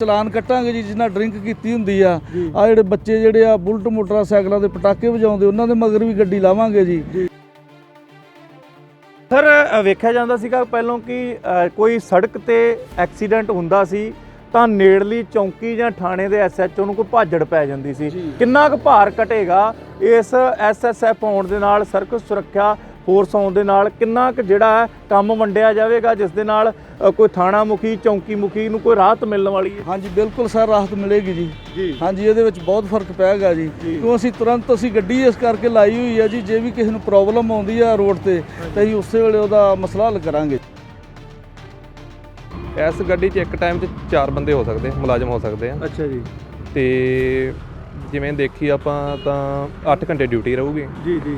ਚਲਾਨ ਕੱਟਾਂਗੇ ਜੀ ਜਿਨ੍ਹਾਂ ਡਰਿੰਕ ਕੀਤੀ ਹੁੰਦੀ ਆ। ਆ ਜਿਹੜੇ ਬੱਚੇ ਜਿਹੜੇ ਆ ਬੁਲਟ ਮੋਟਰਸਾਈਕਲਾਂ ਦੇ ਪਟਾਕੇ ਵਜਾਉਂਦੇ ਉਹਨਾਂ ਦੇ ਮਗਰ ਵੀ ਗੱਡੀ ਲਾਵਾਂਗੇ ਜੀ। ਸਰ ਵੇਖਿਆ ਜਾਂਦਾ ਸੀਗਾ ਪਹਿਲਾਂ ਕਿ ਕੋਈ ਸੜਕ ਤੇ ਐਕਸੀਡੈਂਟ ਹੁੰਦਾ ਸੀ ਤਾਂ ਨੇੜਲੀ ਚੌਂਕੀ ਜਾਂ ਥਾਣੇ ਦੇ ਐਸਐਚਓ ਨੂੰ ਕੋਈ ਭਾਜੜ ਪੈ ਜਾਂਦੀ ਸੀ। ਕਿੰਨਾ ਕੁ ਭਾਰ ਘਟੇਗਾ ਇਸ ਐਸਐਸਐਫ ਆਉਣ ਦੇ ਨਾਲ ਸੜਕ ਸੁਰੱਖਿਆ ਫੋਰਸ ਆਉਣ ਦੇ ਨਾਲ ਕਿੰਨਾ ਕੁ ਜਿਹੜਾ ਹੈ ਕੰਮ ਵੰਡਿਆ ਜਾਵੇਗਾ ਜਿਸ ਦੇ ਨਾਲ ਕੋਈ ਥਾਣਾ ਮੁਖੀ ਚੌਂਕੀ ਮੁਖੀ ਨੂੰ ਕੋਈ ਰਾਹਤ ਮਿਲਣ ਵਾਲੀ ਹੈ? ਹਾਂਜੀ ਬਿਲਕੁਲ ਸਰ ਰਾਹਤ ਮਿਲੇਗੀ ਜੀ। ਹਾਂਜੀ ਇਹਦੇ ਵਿੱਚ ਬਹੁਤ ਫ਼ਰਕ ਪੈਗਾ ਜੀ। ਕਿਉਂ ਅਸੀਂ ਤੁਰੰਤ ਅਸੀਂ ਗੱਡੀ ਇਸ ਕਰਕੇ ਲਾਈ ਹੋਈ ਆ ਜੀ ਜੇ ਵੀ ਕਿਸੇ ਨੂੰ ਪ੍ਰੋਬਲਮ ਆਉਂਦੀ ਆ ਰੋਡ ਤੇ ਤਾਂ ਅਸੀਂ ਉਸੇ ਵੇਲੇ ਉਹਦਾ ਮਸਲਾ ਹੱਲ ਕਰਾਂਗੇ। ਇਸ ਗੱਡੀ 'ਚ ਇੱਕ ਟਾਈਮ 'ਚ ਚਾਰ ਬੰਦੇ ਹੋ ਸਕਦੇ ਮੁਲਾਜ਼ਮ ਹੋ ਸਕਦੇ ਆ। ਅੱਛਾ ਜੀ। ਤੇ ਜਿਵੇਂ ਦੇਖੀ ਆਪਾਂ ਤਾਂ 8 ਘੰਟੇ ਡਿਊਟੀ ਰਹੂਗੀ। ਜੀ ਜੀ।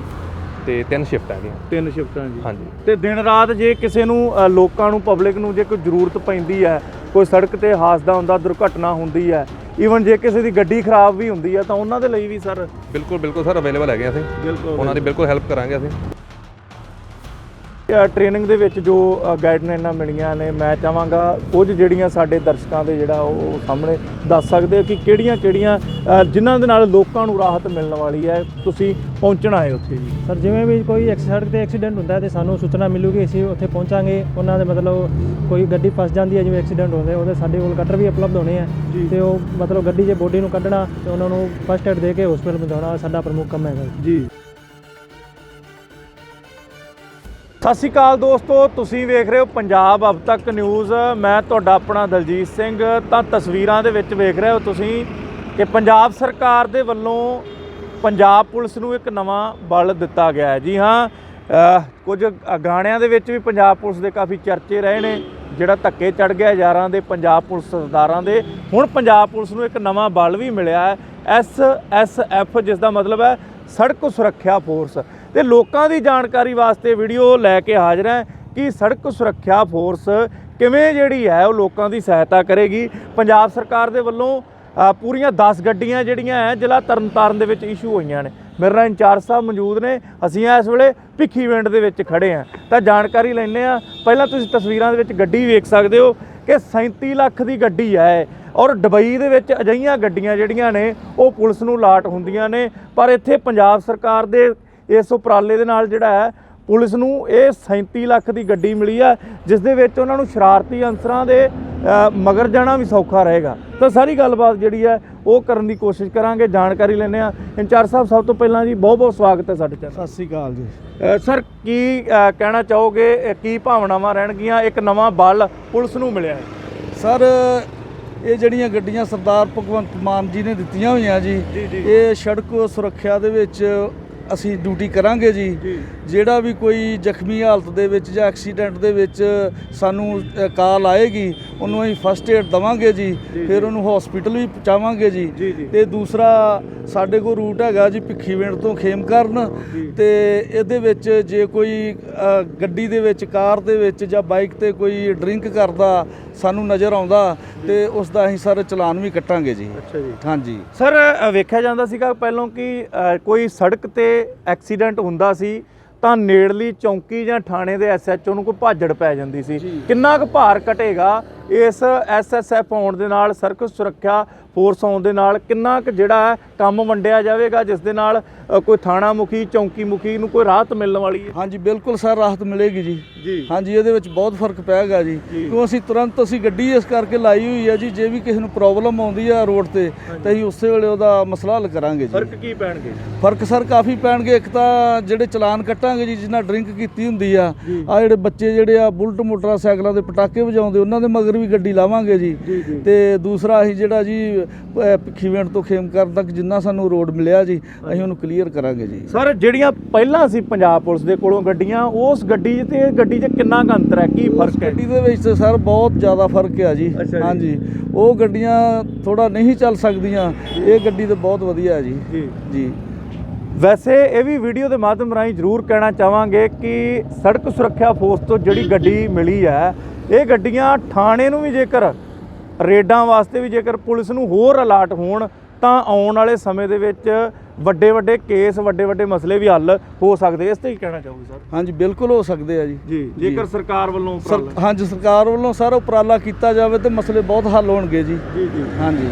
ਤੇ ਤਿੰਨ ਸ਼ਿਫਟ ਹੈਗੀਆਂ। ਤਿੰਨ ਸ਼ਿਫਟਾਂ ਜੀ। ਹਾਂਜੀ। ਤੇ ਦਿਨ ਰਾਤ ਜੇ ਕਿਸੇ ਨੂੰ ਅ, ਲੋਕਾਂ ਨੂੰ ਪਬਲਿਕ ਨੂੰ ਜੇ ਕੋਈ ਜ਼ਰੂਰਤ ਪੈਂਦੀ ਹੈ ਕੋਈ ਸੜਕ ਤੇ ਹਾਦਸਾ ਹੁੰਦਾ ਦੁਰਘਟਨਾ ਹੁੰਦੀ ਹੈ ਈਵਨ ਜੇ ਕਿਸੇ ਦੀ ਗੱਡੀ ਖਰਾਬ ਵੀ ਹੁੰਦੀ ਹੈ ਤਾਂ ਉਹਨਾਂ ਦੇ ਲਈ ਵੀ ਸਰ ਬਿਲਕੁਲ ਬਿਲਕੁਲ ਸਰ ਅਵੇਲੇਬਲ ਹੈਗੇ ਅਸੀਂ। ਬਿਲਕੁਲ। ਉਹਨਾਂ ਦੀ ਬਿਲਕੁਲ ਹੈਲਪ ਕਰਾਂਗੇ ਅਸੀਂ। ਟ੍ਰੇਨਿੰਗ ਦੇ ਵਿੱਚ ਜੋ ਗਾਈਡਲਾਈਨਾਂ ਮਿਲੀਆਂ ਨੇ ਮੈਂ ਚਾਹਾਂਗਾ ਕੁਝ ਜਿਹੜੀਆਂ ਸਾਡੇ ਦਰਸ਼ਕਾਂ ਦੇ ਜਿਹੜਾ ਉਹ ਸਾਹਮਣੇ ਦੱਸ ਸਕਦੇ ਹੋ ਕਿ ਕਿਹੜੀਆਂ ਕਿਹੜੀਆਂ ਅ, ਜਿਨ੍ਹਾਂ ਦੇ ਨਾਲ ਲੋਕਾਂ ਨੂੰ ਰਾਹਤ ਮਿਲਣ ਵਾਲੀ ਹੈ ਤੁਸੀਂ ਪਹੁੰਚਣਾ ਹੈ ਉੱਥੇ ਜੀ ਸਰ ਜਿਵੇਂ ਵੀ ਕੋਈ ਐਕਸ- ਸੜਕ ਤੇ ਐਕਸੀਡੈਂਟ ਹੁੰਦਾ ਹੈ ਤੇ ਸਾਨੂੰ ਸੂਚਨਾ ਮਿਲੂਗੀ ਅਸੀਂ ਉੱਥੇ ਪਹੁੰਚਾਂਗੇ ਉਹਨਾਂ ਦੇ ਮਤਲਬ ਕੋਈ ਗੱਡੀ ਫਸ ਜਾਂਦੀ ਹੈ ਜਿਵੇਂ ਐਕਸੀਡੈਂਟ ਹੁੰਦੇ ਉਹਦੇ ਸਾਡੇ ਕੋਲ ਕਟਰ ਵੀ ਉਪਲਬਧ ਹੋਣੇ ਆ ਜੀ। ਤੇ ਉਹ ਮਤਲਬ ਗੱਡੀ 'ਚ ਬੋਡੀ ਨੂੰ ਕੱਢਣਾ ਤੇ ਉਹਨਾਂ ਨੂੰ ਫਸਟ ਏਡ ਦੇ ਕੇ ਹਸਪੀਟਲ ਪਹੁੰਚਾਉਣਾ ਸਾਡਾ ਪ੍ਰਮੁੱਖ ਕੰਮ ਹੈਗਾ ਜੀ। ਸਤਿ ਸ਼੍ਰੀ ਅਕਾਲ ਦੋਸਤੋ, ਤੁਸੀਂ ਵੇਖ ਰਹੇ ਹੋ ਪੰਜਾਬ ਅਬ ਤੱਕ ਨਿਊਜ਼। ਮੈਂ ਤੁਹਾਡਾ ਆਪਣਾ ਦਲਜੀਤ ਸਿੰਘ। ਤਾਂ ਤਸਵੀਰਾਂ ਦੇ ਵਿੱਚ ਵੇਖ ਰਹੇ ਹੋ ਤੁਸੀਂ ਕਿ ਪੰਜਾਬ ਸਰਕਾਰ ਦੇ ਵੱਲੋਂ ਪੰਜਾਬ ਪੁਲਿਸ ਨੂੰ ਇੱਕ ਨਵਾਂ ਬਲ ਦਿੱਤਾ ਗਿਆ ਹੈ। ਜੀ ਹਾਂ ਕੁਝ ਗਾਣਿਆਂ ਦੇ ਵਿੱਚ ਵੀ ਪੰਜਾਬ ਪੁਲਿਸ ਦੇ ਕਾਫੀ ਚਰਚੇ ਰਹੇ ਨੇ, ਜਿਹੜਾ ਧੱਕੇ ਚੜ ਗਿਆ ਯਾਰਾਂ ਦੇ ਪੰਜਾਬ ਪੁਲਿਸ ਸਰਦਾਰਾਂ ਦੇ। ਹੁਣ ਪੰਜਾਬ ਪੁਲਿਸ ਨੂੰ ਇੱਕ ਨਵਾਂ ਬਲ ਵੀ ਮਿਲਿਆ ਹੈ। ਐਸ ਐਸ ਐਫ, ਜਿਸ ਦਾ ਮਤਲਬ ਹੈ ਸੜਕ ਸੁਰੱਖਿਆ ਫੋਰਸ। ਤੇ ਲੋਕਾਂ ਦੀ ਜਾਣਕਾਰੀ ਵਾਸਤੇ ਵੀਡੀਓ ਲੈ ਕੇ ਹਾਜ਼ਰ ਹਾਂ ਕਿ ਸੜਕ ਸੁਰੱਖਿਆ ਫੋਰਸ ਕਿਵੇਂ ਜਿਹੜੀ ਹੈ ਉਹ ਲੋਕਾਂ ਦੀ ਸਹਾਇਤਾ ਕਰੇਗੀ। ਪੰਜਾਬ ਸਰਕਾਰ ਦੇ ਵੱਲੋਂ ਪੂਰੀਆਂ 10 ਗੱਡੀਆਂ ਜਿਹੜੀਆਂ ਹੈ, ਜ਼ਿਲ੍ਹਾ ਤਰਨਤਾਰਨ ਦੇ ਵਿੱਚ ਇਸ਼ੂ ਹੋਈਆਂ ਨੇ। ਮੇਰੇ ਨਾਲ ਇੰਚਾਰਜ ਸਾਹਿਬ ਮੌਜੂਦ ਨੇ। ਅਸੀਂ ਇਸ ਵੇਲੇ ਭਿੱਖੀਵਿੰਡ ਦੇ ਵਿੱਚ ਖੜੇ ਹਾਂ। ਤਾਂ ਜਾਣਕਾਰੀ ਲੈਣੇ ਆ ਪਹਿਲਾਂ ਤੁਸੀਂ ਤਸਵੀਰਾਂ ਦੇ ਵਿੱਚ ਗੱਡੀ ਵੇਖ ਸਕਦੇ ਹੋ ਕਿ 37 ਲੱਖ ਦੀ ਗੱਡੀ ਹੈ ਔਰ ਦੁਬਈ ਦੇ ਵਿੱਚ ਅਜਿਹੀਆਂ ਗੱਡੀਆਂ ਜਿਹੜੀਆਂ ਨੇ, ਉਹ ਪੁਲਿਸ ਨੂੰ ਲਾਟ ਹੁੰਦੀਆਂ ਨੇ। ਪਰ ਇੱਥੇ ਪੰਜਾਬ ਸਰਕਾਰ ਦੇ ਇਸ ਉਪਰਾਲੇ ਦੇ ਨਾਲ ਜਿਹੜਾ ਹੈ ਪੁਲਿਸ ਨੂੰ ਇਹ 37 ਲੱਖ ਦੀ ਗੱਡੀ ਮਿਲੀ ਹੈ ਜਿਸ ਦੇ ਵਿੱਚ ਉਹਨਾਂ ਨੂੰ ਸ਼ਰਾਰਤੀ ਅੰਸਰਾਂ ਦੇ ਮਗਰ ਜਾਣਾ ਵੀ ਸੌਖਾ ਰਹੇਗਾ। ਤਾਂ ਸਾਰੀ ਗੱਲਬਾਤ ਜਿਹੜੀ ਹੈ ਉਹ ਕਰਨ ਦੀ ਕੋਸ਼ਿਸ਼ ਕਰਾਂਗੇ ਜਾਣਕਾਰੀ ਲੈਣੇ ਆ ਇੰਚਾਰਜ ਸਾਹਿਬ ਸਭ ਤੋਂ ਪਹਿਲਾਂ ਜੀ ਬਹੁਤ ਬਹੁਤ ਸਵਾਗਤ ਹੈ ਸਾਡੇ ਚੈਨਲ ਸਤਿ ਸ੍ਰੀ ਅਕਾਲ ਜੀ। ਸਰ ਕੀ ਕਹਿਣਾ ਚਾਹੋਗੇ ਕੀ ਭਾਵਨਾਵਾਂ ਰਹਿਣਗੀਆਂ? ਇੱਕ ਨਵਾਂ ਬਲ ਪੁਲਿਸ ਨੂੰ ਮਿਲਿਆ ਹੈ। ਸਰ ਇਹ ਜਿਹੜੀਆਂ ਗੱਡੀਆਂ ਸਰਦਾਰ ਭਗਵੰਤ ਮਾਨ ਜੀ ਨੇ ਦਿੱਤੀਆਂ ਹੋਈਆਂ ਜੀ। ਇਹ ਸੜਕ ਸੁਰੱਖਿਆ ਦੇ ਵਿੱਚ ਅਸੀਂ ਡਿਊਟੀ ਕਰਾਂਗੇ ਜੀ। ਜਿਹੜਾ ਵੀ ਕੋਈ ਜ਼ਖਮੀ ਹਾਲਤ ਦੇ ਵਿੱਚ ਜਾਂ ਐਕਸੀਡੈਂਟ ਦੇ ਵਿੱਚ ਸਾਨੂੰ ਕਾਲ ਆਏਗੀ ਉਹਨੂੰ ਅਸੀਂ ਫਸਟ ਏਡ ਦਵਾਂਗੇ ਜੀ ਫਿਰ ਉਹਨੂੰ ਹਸਪੀਟਲ ਵੀ ਪਹੁੰਚਾਵਾਂਗੇ ਜੀ। ਤੇ ਦੂਸਰਾ ਸਾਡੇ ਕੋਲ ਰੂਟ ਹੈਗਾ ਜੀ ਭਿੱਖੀਵਿੰਡ ਤੋਂ ਖੇਮਕਰਨ। ਤੇ ਇਹਦੇ ਵਿੱਚ ਜੇ ਕੋਈ ਗੱਡੀ ਦੇ ਵਿੱਚ ਕਾਰ ਦੇ ਵਿੱਚ ਜਾਂ ਬਾਈਕ ਤੇ ਕੋਈ ਡਰਿੰਕ ਕਰਦਾ ਸਾਨੂੰ ਨਜ਼ਰ ਆਉਂਦਾ ਤੇ ਉਸ ਦਾ ਅਸੀਂ ਸਰ ਚਲਾਨ ਵੀ ਕੱਟਾਂਗੇ ਜੀ। ਅੱਛਾ ਜੀ। ਹਾਂਜੀ। ਸਰ ਵੇਖਿਆ ਜਾਂਦਾ ਸੀਗਾ ਪਹਿਲਾਂ ਕਿ ਕੋਈ ਸੜਕ ਤੇ ਐਕਸੀਡੈਂਟ ਹੁੰਦਾ ਸੀ ਤਾਂ ਨੇੜਲੀ ਚੌਂਕੀ ਜਾਂ ਥਾਣੇ ਦੇ ਐਸਐਚਓ ਨੂੰ ਕੋਈ ਭਾਜੜ ਪੈ ਜਾਂਦੀ ਸੀ। ਕਿੰਨਾ ਕੁ ਭਾਰ ਘਟੇਗਾ? ਇਸ ਐਸਐਸਐਫ ਆਉਣ ਦੇ ਨਾਲ ਸੜਕ ਸੁਰੱਖਿਆ ਫੋਰਸ ਆਉਣ ਦੇ ਨਾਲ ਕਿੰਨਾ ਕੁ ਜਿਹੜਾ ਹੈ ਕੰਮ ਵੰਡਿਆ ਜਾਵੇਗਾ ਜਿਸ ਦੇ ਨਾਲ ਕੋਈ ਥਾਣਾ ਮੁਖੀ ਚੌਂਕੀ ਮੁਖੀ ਨੂੰ ਕੋਈ ਰਾਹਤ ਮਿਲਣ ਵਾਲੀ ਹੈ? ਹਾਂਜੀ ਬਿਲਕੁਲ ਸਰ ਰਾਹਤ ਮਿਲੇਗੀ ਜੀ। ਹਾਂਜੀ ਇਹਦੇ ਵਿੱਚ ਬਹੁਤ ਫ਼ਰਕ ਪੈਗਾ ਜੀ। ਕਿਉਂ ਅਸੀਂ ਤੁਰੰਤ ਅਸੀਂ ਗੱਡੀ ਇਸ ਕਰਕੇ ਲਾਈ ਹੋਈ ਆ ਜੀ ਜੇ ਵੀ ਕਿਸੇ ਨੂੰ ਪ੍ਰੋਬਲਮ ਆਉਂਦੀ ਆ ਰੋਡ ਤੇ ਤਾਂ ਅਸੀਂ ਉਸੇ ਵੇਲੇ ਉਹਦਾ ਮਸਲਾ ਹੱਲ ਕਰਾਂਗੇ ਜੀ। ਫ਼ਰਕ ਕੀ ਪੈਣਗੇ? ਫ਼ਰਕ ਸਰ ਕਾਫੀ ਪੈਣਗੇ। ਇੱਕ ਤਾਂ ਜਿਹੜੇ ਚਲਾਨ ਕੱਟਾਂਗੇ ਜੀ ਜਿਨ੍ਹਾਂ ਡਰਿੰਕ ਕੀਤੀ ਹੁੰਦੀ ਆ ਆ ਜਿਹੜੇ ਬੱਚੇ ਜਿਹੜੇ ਆ ਬੁਲਟ ਮੋਟਰਸਾਈਕਲਾਂ ਦੇ ਪਟਾਕੇ ਵਜਾਉਂਦੇ ਉਹਨਾਂ ਦੇ ਮਗਰ ਵੀ ਗੱਡੀ ਲਾਵਾਂਗੇ ਜੀ। ਤੇ ਦੂਸਰਾ ਅਸੀਂ ਜਿਹੜਾ ਜੀ ਭਿੱਖੀਵਿੰਡ ਤੋਂ ਖੇਮਕਰਨ ਤੱਕ ਜਿੰਨਾ ਸਾਨੂੰ ਰੋਡ ਮਿਲਿਆ ਜੀ ਅਸੀਂ ਉਹਨੂੰ ਕਲੀਅਰ ਕਰਾਂਗੇ ਜੀ। ਸਰ ਜਿਹੜੀਆਂ ਪਹਿਲਾਂ ਸੀ ਪੰਜਾਬ ਪੁਲਿਸ ਦੇ ਕੋਲੋਂ ਗੱਡੀਆਂ ਉਸ ਗੱਡੀ ਤੇ ਗੱਡੀ 'ਚ ਕਿੰਨਾ ਕੁ ਅੰਤਰ ਹੈ? ਕੀ ਫ਼ਰਕ ਹੈ? ਗੱਡੀ ਦੇ ਵਿੱਚ ਤਾਂ ਸਰ ਬਹੁਤ ਜ਼ਿਆਦਾ ਫ਼ਰਕ ਆ ਜੀ। ਹਾਂਜੀ। ਉਹ ਗੱਡੀਆਂ ਥੋੜਾ ਨਹੀਂ ਚੱਲ ਸਕਦੀਆਂ। ਇਹ ਗੱਡੀ ਤਾਂ ਬਹੁਤ ਵਧੀਆ ਹੈ ਜੀ। ਜੀ। ਜੀ। ਵੈਸੇ ਇਹ ਵੀ ਵੀਡੀਓ ਦੇ ਮਾਧਿਅਮ ਰਾਹੀਂ ਜ਼ਰੂਰ ਕਹਿਣਾ ਚਾਹਾਂਗੇ ਕਿ ਸੜਕ ਸੁਰੱਖਿਆ ਫੋਰਸ ਤੋਂ ਜਿਹੜੀ ਗੱਡੀ ਮਿਲੀ ਹੈ ਇਹ ਗੱਡੀਆਂ ਥਾਣੇ ਨੂੰ ਵੀ ਜੇਕਰ ਰੇਡਾਂ ਵਾਸਤੇ ਵੀ ਜੇਕਰ ਪੁਲਿਸ ਨੂੰ ਹੋਰ ਅਲਰਟ ਹੋਣ ਤਾਂ ਆਉਣ ਵਾਲੇ ਸਮੇਂ ਦੇ ਵਿੱਚ ਵੱਡੇ ਵੱਡੇ ਕੇਸ ਵੱਡੇ ਵੱਡੇ ਮਸਲੇ ਵੀ ਹੱਲ ਹੋ ਸਕਦੇ ਇਸ ਤੇ ਕੀ ਕਹਿਣਾ ਚਾਹੋਗੇ ਸਰ? ਹਾਂਜੀ ਬਿਲਕੁਲ ਹੋ ਸਕਦੇ ਆ ਜੀ। ਜੀ ਜੇਕਰ ਸਰਕਾਰ ਵੱਲੋਂ ਸਰ ਹਾਂਜੀ ਸਰਕਾਰ ਵੱਲੋਂ ਸਾਰਾ ਉਪਰਾਲਾ ਕੀਤਾ ਜਾਵੇ ਤੇ ਮਸਲੇ ਬਹੁਤ ਹੱਲ ਹੋਣਗੇ ਜੀ। ਜੀ ਜੀ। ਹਾਂਜੀ।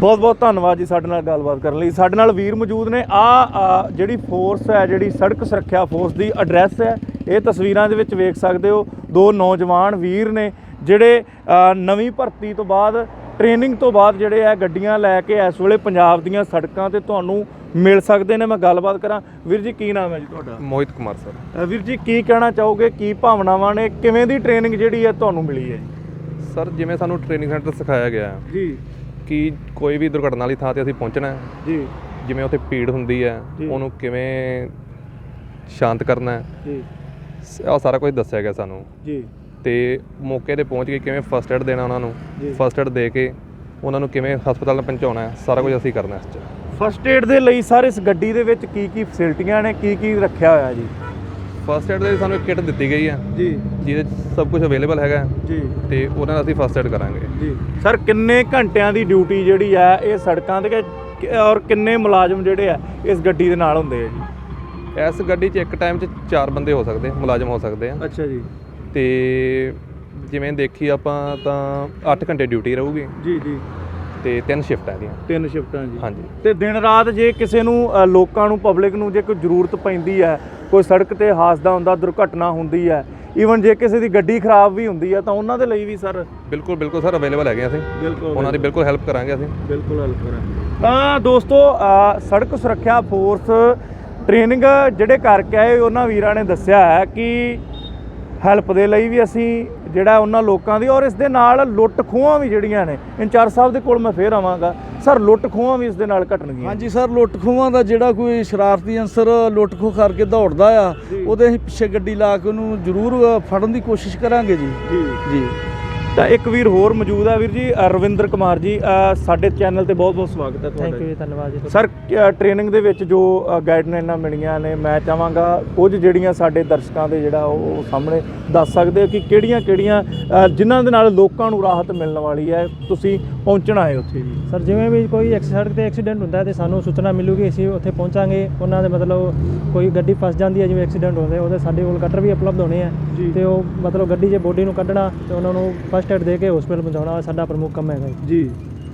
ਬਹੁਤ ਬਹੁਤ ਧੰਨਵਾਦ ਜੀ ਸਾਡੇ ਨਾਲ ਗੱਲਬਾਤ ਕਰਨ ਲਈ। ਸਾਡੇ ਨਾਲ ਵੀਰ ਮੌਜੂਦ ਨੇ। ਆ ਜਿਹੜੀ ਫੋਰਸ ਹੈ ਜਿਹੜੀ ਸੜਕ ਸੁਰੱਖਿਆ ਫੋਰਸ ਦੀ ਐਡਰੈਸ ਹੈ ਇਹ ਤਸਵੀਰਾਂ ਦੇ ਵਿੱਚ ਵੇਖ ਸਕਦੇ ਹੋ ਦੋ ਨੌਜਵਾਨ ਵੀਰ ਨੇ ਜਿਹੜੇ ਨਵੀਂ ਭਰਤੀ ਤੋਂ ਬਾਅਦ ਟ੍ਰੇਨਿੰਗ ਤੋਂ ਬਾਅਦ ਜਿਹੜੇ ਆ ਗੱਡੀਆਂ ਲੈ ਕੇ ਇਸ ਵੇਲੇ ਪੰਜਾਬ ਦੀਆਂ ਸੜਕਾਂ ਤੇ ਤੁਹਾਨੂੰ ਮਿਲ ਸਕਦੇ ਨੇ। ਮੈਂ ਗੱਲਬਾਤ ਕਰਾਂ। ਵੀਰ ਜੀ ਕੀ ਨਾਮ ਹੈ ਜੀ ਤੁਹਾਡਾ? ਮੋਹਿਤ ਕੁਮਾਰ ਸਰ। ਵੀਰ ਜੀ ਕੀ ਕਹਿਣਾ ਚਾਹੋਗੇ? ਕੀ ਭਾਵਨਾਵਾਂ ਨੇ? ਕਿਵੇਂ ਦੀ ਟ੍ਰੇਨਿੰਗ ਜਿਹੜੀ ਹੈ ਤੁਹਾਨੂੰ ਮਿਲੀ ਹੈ? ਸਰ ਜਿਵੇਂ ਸਾਨੂੰ ਟ੍ਰੇਨਿੰਗ ਸੈਂਟਰ ਸਿਖਾਇਆ ਗਿਆ ਜੀ। ਕਿ ਕੋਈ ਵੀ ਦੁਰਘਟਨਾ ਵਾਲੀ ਥਾਂ ਤੇ ਅਸੀਂ ਪਹੁੰਚਣਾ ਹੈ। ਜੀ। ਜਿਵੇਂ ਉੱਥੇ ਭੀੜ ਹੁੰਦੀ ਹੈ। ਉਹਨੂੰ ਕਿਵੇਂ ਸ਼ਾਂਤ ਕਰਨਾ ਹੈ। ਜੀ। ਆ ਸਾਰਾ ਕੁਝ ਦੱਸਿਆ ਗਿਆ ਸਾਨੂੰ। ਜੀ। ਤੇ ਮੌਕੇ ਤੇ ਪਹੁੰਚ ਕੇ ਕਿਵੇਂ ਫਸਟ ਐਡ ਦੇਣਾ ਉਹਨਾਂ ਨੂੰ। ਫਸਟ ਐਡ ਦੇ ਕੇ ਉਹਨਾਂ ਨੂੰ ਕਿਵੇਂ ਹਸਪਤਾਲ ਪਹੁੰਚਾਉਣਾ ਹੈ ਸਾਰਾ ਕੁਝ ਅਸੀਂ ਕਰਨਾ ਇਸ 'ਚ। ਫਸਟ ਏਡ ਦੇ ਲਈ ਸਰ ਇਸ ਗੱਡੀ ਦੇ ਵਿੱਚ ਕੀ ਕੀ ਫੈਸਿਲਿਟੀਆਂ ਨੇ ਕੀ ਕੀ ਰੱਖਿਆ ਹੋਇਆ ਜੀ? ਫਸਟ ਐਡ ਦੇ ਸਾਨੂੰ ਇੱਕ ਕਿੱਟ ਦਿੱਤੀ ਗਈ ਹੈ ਜੀ। ਜਿਹਦੇ 'ਚ ਸਭ ਕੁਝ ਅਵੇਲੇਬਲ ਹੈਗਾ ਹੈ। ਜੀ। ਤੇ ਉਹਨਾਂ ਨਾਲ ਅਸੀਂ ਫਸਟ ਐਡ ਕਰਾਂਗੇ। ਜੀ। ਸਰ ਕਿੰਨੇ ਘੰਟਿਆਂ ਦੀ ਡਿਊਟੀ ਜਿਹੜੀ ਆ ਇਹ ਸੜਕਾਂ ਤੇ ਔਰ ਕਿੰਨੇ ਮੁਲਾਜ਼ਮ ਜਿਹੜੇ ਆ ਇਸ ਗੱਡੀ ਦੇ ਨਾਲ ਹੁੰਦੇ ਆ ਜੀ? ਇਸ ਗੱਡੀ 'ਚ ਇੱਕ ਟਾਈਮ 'ਚ ਚਾਰ ਬੰਦੇ ਹੋ ਸਕਦੇ ਮੁਲਾਜ਼ਮ ਹੋ ਸਕਦੇ ਆ। ਅੱਛਾ ਜੀ। ਤੇ ਜਿਵੇਂ ਦੇਖੀ ਆਪਾਂ ਤਾਂ 8 ਘੰਟੇ ਡਿਊਟੀ ਰਹੂਗੀ। ਜੀ ਜੀ। ਤੇ ਤਿੰਨ ਸ਼ਿਫਟਾਂ ਦੀਆਂ ਤਿੰਨ ਸ਼ਿਫਟਾਂ ਜੀ। ਹਾਂਜੀ। ਤੇ ਦਿਨ ਰਾਤ ਜੇ ਕਿਸੇ ਨੂੰ ਅ, ਲੋਕਾਂ ਨੂੰ ਪਬਲਿਕ ਨੂੰ ਜੇ ਕੋਈ ਜ਼ਰੂਰਤ ਪੈਂਦੀ ਹੈ ਕੋਈ ਸੜਕ ਤੇ ਹਾਦਸਾ ਹੁੰਦਾ ਦੁਰਘਟਨਾ ਹੁੰਦੀ ਹੈ ਈਵਨ ਜੇ ਕਿਸੇ ਦੀ ਗੱਡੀ ਖਰਾਬ ਵੀ ਹੁੰਦੀ ਹੈ ਤਾਂ ਉਹਨਾਂ ਦੇ ਲਈ ਵੀ ਸਰ। ਬਿਲਕੁਲ ਬਿਲਕੁਲ ਸਰ ਅਵੇਲੇਬਲ ਹੈਗੇ ਅਸੀਂ। ਬਿਲਕੁਲ ਉਹਨਾਂ ਦੀ ਬਿਲਕੁਲ। ਹੈਲਪ ਕਰਾਂਗੇ ਅਸੀਂ। ਬਿਲਕੁਲ ਹੈਲਪ ਕਰਾਂ ਤਾਂ ਦੋਸਤੋ ਅ, ਸੜਕ ਸੁਰੱਖਿਆ ਫੋਰਸ ਟ੍ਰੇਨਿੰਗ ਜਿਹੜੇ ਕਰਕੇ ਆਏ ਉਹਨਾਂ ਵੀਰਾਂ ਨੇ ਦੱਸਿਆ ਹੈ ਕਿ ਹੈਲਪ ਦੇ ਲਈ ਵੀ ਅਸੀਂ ਜਿਹੜਾ ਉਹਨਾਂ ਲੋਕਾਂ ਦੀ ਔਰ ਇਸ ਦੇ ਨਾਲ ਲੁੱਟ ਖੋਹਾਂ ਵੀ ਜਿਹੜੀਆਂ ਨੇ ਇੰਚਾਰਜ ਸਾਹਿਬ ਦੇ ਕੋਲ ਮੈਂ ਫੇਰ ਆਵਾਂਗਾ। ਸਰ ਲੁੱਟ ਖੋਹਾਂ ਵੀ ਇਸ ਦੇ ਨਾਲ ਘਟਣਗੀਆਂ। ਹਾਂਜੀ ਸਰ ਲੁੱਟ ਖੋਹਾਂ ਦਾ ਜਿਹੜਾ ਕੋਈ ਸ਼ਰਾਰਤੀ ਅੰਸਰ ਲੁੱਟ ਖੋਹ ਕਰਕੇ ਦੌੜਦਾ ਆ। ਉਹਦੇ ਅਸੀਂ ਪਿੱਛੇ ਗੱਡੀ ਲਾ ਕੇ ਉਹਨੂੰ ਜ਼ਰੂਰ ਫੜਨ ਦੀ ਕੋਸ਼ਿਸ਼ ਕਰਾਂਗੇ ਜੀ। ਜੀ। ਜੀ। ਤਾਂ ਇੱਕ ਵੀਰ ਹੋਰ ਮੌਜੂਦ ਆ ਵੀਰ ਜੀ ਰਵਿੰਦਰ ਕੁਮਾਰ ਜੀ ਸਾਡੇ ਚੈਨਲ ਤੇ ਬਹੁਤ ਬਹੁਤ ਸਵਾਗਤ ਹੈ ਥੈਂਕ ਤੁਹਾਡਾ ਯੂ ਜੀ। ਧੰਨਵਾਦ ਜੀ ਸਰ ਟ੍ਰੇਨਿੰਗ ਦੇ ਵਿੱਚ ਜੋ ਗਾਈਡਲਾਈਨਾਂ ਮਿਲੀਆਂ ਨੇ ਮੈਂ ਚਾਹਾਂਗਾ ਕੁਝ ਜਿਹੜੀਆਂ ਸਾਡੇ ਦਰਸ਼ਕਾਂ ਦੇ ਜਿਹੜਾ ਉਹ ਸਾਹਮਣੇ ਦੱਸ ਸਕਦੇ ਹੋ ਕਿ ਕਿਹੜੀਆਂ-ਕਿਹੜੀਆਂ ਅ, ਜਿਨ੍ਹਾਂ ਦੇ ਨਾਲ ਲੋਕਾਂ ਨੂੰ ਰਾਹਤ ਮਿਲਣ ਵਾਲੀ ਹੈ ਤੁਸੀਂ ਪਹੁੰਚਣਾ ਹੈ ਉੱਥੇ ਜੀ ਸਰ ਜਿਵੇਂ ਵੀ ਕੋਈ ਐਕਸ- ਸੜਕ ਤੇ ਐਕਸੀਡੈਂਟ ਹੁੰਦਾ ਹੈ ਤੇ ਸਾਨੂੰ ਸੂਚਨਾ ਮਿਲੂਗੀ ਅਸੀਂ ਉੱਥੇ ਪਹੁੰਚਾਂਗੇ ਉਹਨਾਂ ਦੇ ਮਤਲਬ ਕੋਈ ਗੱਡੀ ਫਸ ਜਾਂਦੀ ਹੈ ਜਿਵੇਂ ਐਕਸੀਡੈਂਟ ਹੁੰਦੇ ਉਹਦੇ ਸਾਡੇ ਕੋਲ ਕਟਰ ਵੀ ਉਪਲਬਧ ਹੋਣੇ ਆ। ਤੇ ਉਹ ਮਤਲਬ ਗੱਡੀ 'ਚ ਬੋਡੀ ਨੂੰ ਕੱਢਣਾ ਤੇ ਉਹਨਾਂ ਨੂੰ ਫਸਟ ਏਡ ਦੇ ਕੇ ਹਸਪੀਟਲ ਪਹੁੰਚਾਉਣਾ ਸਾਡਾ ਪ੍ਰਮੁੱਖ ਕੰਮ ਹੈਗਾ ਜੀ।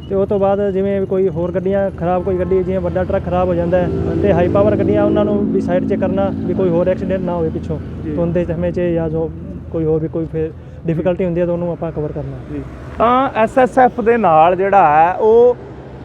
ਤੇ ਉਹ ਤੋਂ ਬਾਅਦ ਜਿਵੇਂ ਕੋਈ ਹੋਰ ਗੱਡੀਆਂ ਖਰਾਬ ਕੋਈ ਗੱਡੀ ਜਿਵੇਂ ਵੱਡਾ ਟਰੱਕ ਖਰਾਬ ਹੋ ਜਾਂਦਾ ਹੈ ਤੇ ਹਾਈ ਪਾਵਰ ਗੱਡੀਆਂ ਉਹਨਾਂ ਨੂੰ ਵੀ ਸਾਈਡ 'ਚ ਕਰਨਾ ਵੀ ਕੋਈ ਹੋਰ ਐਕਸੀਡੈਂਟ ਨਾ ਹੋਵੇ ਪਿੱਛੋਂ। ਜੀ। ਧੁੰਦ ਦੇ ਸਮੇਂ 'ਚ ਜਾਂ ਜੋ ਕੋਈ ਹੋਰ ਵੀ ਕੋਈ ਫਿਰ ਡਿਫਿਕਲਟੀ ਹੁੰਦੀ ਹੈ ਤਾਂ ਉਹਨੂੰ ਆਪਾਂ ਕਵਰ ਕਰਨਾ। ਜੀ। ਤਾਂ ਐਸਐਸਐਫ ਦੇ ਨਾਲ ਜਿਹੜਾ ਹੈ ਉਹ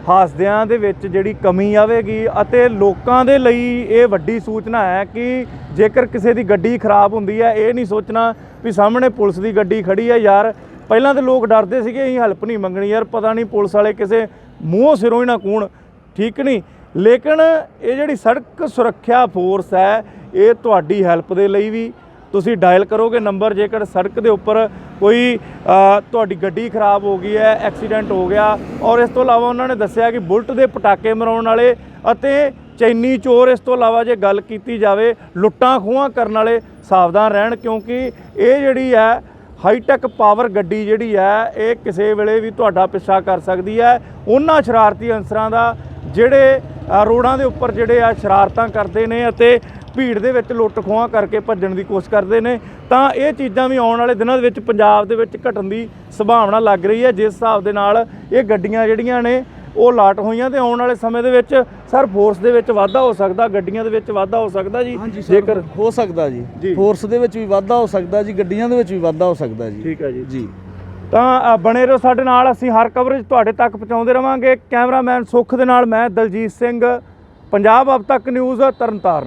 ਹਾਸਦਿਆਂ ਦੇ ਵਿੱਚ ਜਿਹੜੀ ਕਮੀ ਆਵੇਗੀ ਅਤੇ ਲੋਕਾਂ ਦੇ ਲਈ ਇਹ ਵੱਡੀ ਸੂਚਨਾ ਹੈ ਕਿ ਜੇਕਰ ਕਿਸੇ ਦੀ ਗੱਡੀ ਖਰਾਬ ਹੁੰਦੀ ਹੈ ਇਹ ਨਹੀਂ ਸੋਚਣਾ ਵੀ ਸਾਹਮਣੇ ਪੁਲਿਸ ਦੀ ਗੱਡੀ ਖੜੀ ਹੈ ਯਾਰ ਪਹਿਲਾਂ ਤੇ ਲੋਕ ਡਰਦੇ ਸੀਗੇ, ਅਸੀਂ ਹੈਲਪ ਨਹੀਂ ਮੰਗਣੀ ਯਾਰ, ਪਤਾ ਨਹੀਂ ਪੁਲਿਸ ਵਾਲੇ ਕਿਸੇ ਮੂੰਹੋਂ ਸਿਰੋਂ ਹੀ ਨਾ ਕੂਣ, ਠੀਕ ਨਹੀਂ। ਲੇਕਿਨ ਇਹ ਜਿਹੜੀ ਸੜਕ ਸੁਰੱਖਿਆ ਫੋਰਸ ਹੈ, ਇਹ ਤੁਹਾਡੀ ਹੈਲਪ ਦੇ ਲਈ ਵੀ। ਤੁਸੀਂ ਡਾਇਲ ਕਰੋਗੇ ਨੰਬਰ ਜੇਕਰ ਸੜਕ ਦੇ ਉੱਪਰ ਕੋਈ ਤੁਹਾਡੀ ਗੱਡੀ ਖਰਾਬ ਹੋ ਗਈ ਹੈ ਐਕਸੀਡੈਂਟ ਹੋ ਗਿਆ, ਔਰ ਇਸ ਤੋਂ ਇਲਾਵਾ ਉਹਨਾਂ ਨੇ ਦੱਸਿਆ ਕਿ ਬੁਲਟ ਦੇ ਪਟਾਕੇ ਮਰਾਉਣ ਵਾਲੇ ਅਤੇ ਚੈਨੀ ਚੋਰ ਇਸ ਤੋਂ ਇਲਾਵਾ ਜੇ ਗੱਲ ਕੀਤੀ ਜਾਵੇ, ਲੁੱਟਾਂ ਖੋਹਾਂ ਕਰਨ ਵਾਲੇ ਸਾਵਧਾਨ ਰਹਿਣ, ਕਿਉਂਕਿ ਇਹ ਜਿਹੜੀ ਹੈ ਹਾਈਟੈਕ ਪਾਵਰ ਗੱਡੀ ਜਿਹੜੀ ਹੈ, ਇਹ ਕਿਸੇ ਵੇਲੇ ਵੀ ਤੁਹਾਡਾ ਪਿੱਛਾ ਕਰ ਸਕਦੀ ਹੈ। ਉਹਨਾਂ ਸ਼ਰਾਰਤੀ ਅਨਸਰਾਂ ਦਾ ਜਿਹੜੇ ਰੋਡਾਂ ਦੇ ਉੱਪਰ ਜਿਹੜੇ ਆ ਸ਼ਰਾਰਤਾਂ ਕਰਦੇ ਨੇ ਅਤੇ ਭੀੜ ਦੇ ਵਿੱਚ ਲੁੱਟ ਖੋਹਾਂ ਕਰਕੇ ਭੱਜਣ ਦੀ ਕੋਸ਼ਿਸ਼ ਕਰਦੇ ਨੇ, ਤਾਂ ਇਹ ਚੀਜ਼ਾਂ ਵੀ ਆਉਣ ਵਾਲੇ ਦਿਨਾਂ ਦੇ ਵਿੱਚ ਪੰਜਾਬ ਦੇ ਵਿੱਚ ਘਟਣ ਦੀ ਸੰਭਾਵਨਾ ਲੱਗ ਰਹੀ ਹੈ। ਜਿਸ ਹਿਸਾਬ ਦੇ ਨਾਲ ਇਹ ਗੱਡੀਆਂ ਜਿਹੜੀਆਂ ਨੇ ਉਹ ਲਾਟ ਹੋਈਆਂ ਤੇ ਆਉਣ ਵਾਲੇ ਸਮੇਂ ਦੇ ਵਿੱਚ ਸਰ ਫੋਰਸ ਦੇ ਵਿੱਚ ਵਾਧਾ ਹੋ ਸਕਦਾ ਗੱਡੀਆਂ ਦੇ ਵਿੱਚ ਵਾਧਾ ਹੋ ਸਕਦਾ ਜੀ। ਜੇਕਰ ਹੋ ਸਕਦਾ ਜੀ। ਫੋਰਸ ਦੇ ਵਿੱਚ ਵੀ ਵਾਧਾ ਹੋ ਸਕਦਾ ਜੀ ਗੱਡੀਆਂ ਦੇ ਵਿੱਚ ਵੀ ਵਾਧਾ ਹੋ ਸਕਦਾ ਜੀ। ਠੀਕ ਹੈ ਜੀ। ਜੀ। ਤਾਂ ਬਣੇ ਰਹੋ ਸਾਡੇ ਨਾਲ ਅਸੀਂ ਹਰ ਕਵਰੇਜ ਤੁਹਾਡੇ ਤੱਕ ਪਹੁੰਚਾਉਂਦੇ ਰਵਾਂਗੇ। ਕੈਮਰਾਮੈਨ ਸੁਖ ਦੇ ਨਾਲ ਮੈਂ ਦਲਜੀਤ ਸਿੰਘ ਪੰਜਾਬ ਅਬ ਤੱਕ ਨਿਊਜ਼ ਤਰਨਤਾਰਨ।